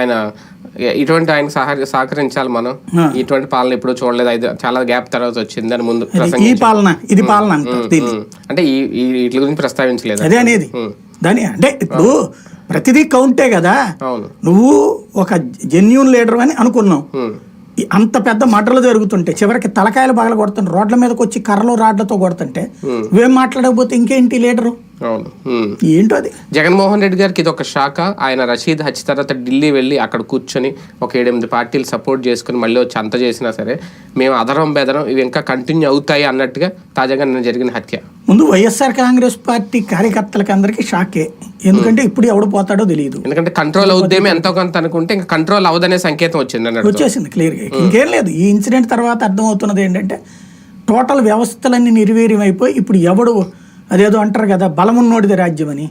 ఆయన ఇటువంటి ఆయన సహ- సహకరించాలి మనం. ఇటువంటి పాలన ఎప్పుడు చూడలేదు. ఐదు చాలా గ్యాప్ తర్వాత వచ్చింది. అని ముందు ఈ. పాలన ఇది పాలన. అంటే ఈ వీటి గురించి ప్రస్తావించలేదు. అదే అనేది. దాని అంటే ఇప్పుడు ప్రతిదీ కౌంటే కదా. నువ్వు ఒక జెన్యున్ లీడర్ అని అనుకున్నావు. అంత పెద్ద మటలు జరుగుతుంటే చివరికి తలకాయలు పగల కొడుతుంటే రోడ్ల మీదకి వచ్చి కర్రలు రాడ్లతో కొడుతుంటే నువ్వేం మాట్లాడకపోతే ఇంకేంటి లీడరు? అవును. ఏంటో అది? జగన్మోహన్ రెడ్డి గారికి ఇది ఒక శాఖ ఆయన రషీద్ హత్య తర్వాత ఢిల్లీ వెళ్ళి అక్కడ కూర్చొని ఒక ఏడెనిమిది పార్టీలు సపోర్ట్ చేసుకుని మళ్ళీ వచ్చి అంత చేసినా సరే మేము అదరం బెదరం ఇవి ఇంకా కంటిన్యూ అవుతాయి అన్నట్టుగా తాజాగా నిన్న జరిగిన హత్య. ముందు వైఎస్ఆర్ కాంగ్రెస్ పార్టీ కార్యకర్తలకి అందరికీ షాకే. ఎందుకంటే ఇప్పుడు ఎవడు పోతాడో తెలియదు ఎందుకంటే కంట్రోల్ అవుద్దేమో ఎంతో కొంత అనుకుంటే ఇంకా కంట్రోల్ అవ్వదనే సంకేతం వచ్చింది అన్నట్టు. వచ్చేసింది క్లియర్గా ఇంకేం లేదు. ఈ ఇన్సిడెంట్ తర్వాత అర్థమవుతున్నది ఏంటంటే టోటల్ వ్యవస్థలన్నీ నిర్వీర్యం అయిపోయి ఇప్పుడు ఎవడు అదేదో అంటారు కదా బలమున్నోడిది రాజ్యం అని.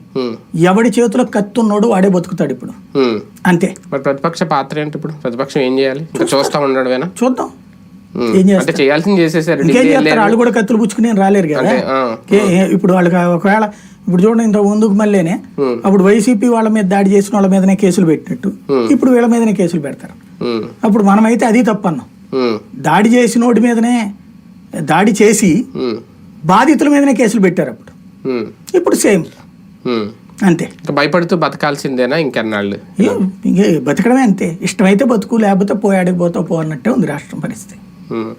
ఎవడి చేతిలో కత్తి ఉన్నోడు వాడే బతుకుతాడు ఇప్పుడు. అంతే. మరి ప్రతిపక్ష పాత్ర ఏంటి ఇప్పుడు? ప్రతిపక్షం ఏం చేయాలి? ఇంకా చూస్తా. ఉండడమేనా చూద్దాం. ఏం చేస్తారు చేయాల్సింది చేసేసారు ఇంకేం చేస్తారు? వాళ్ళు కూడా కత్తులు పుచ్చుకుని రాలేరు కదా? ఇప్పుడు వాళ్ళకి ఒకవేళ ఇప్పుడు చూడండి ఇంత ముందుకు మళ్ళీనే అప్పుడు వైసీపీ వాళ్ళ మీద దాడి చేసిన వాళ్ళ మీదనే కేసులు పెట్టినట్టు. ఇప్పుడు వీళ్ళ మీదనే కేసులు పెడతారు. అప్పుడు మనమైతే అది తప్పన్నాం. దాడి చేసినోడి మీదనే దాడి చేసి. బాధితుల మీదనే కేసులు పెట్టారు అప్పుడు. ఇప్పుడు సేమ్. అంతే. భయపడుతూ బతకాల్సిందేనా ఇంకెన్నాళ్ళు? బతకడమే అంతే. ఇష్టమైతే బతుకు లేకపోతే పోయాడికి పోతావు పో అన్నట్టే ఉంది రాష్ట్రం పరిస్థితి. 嗯。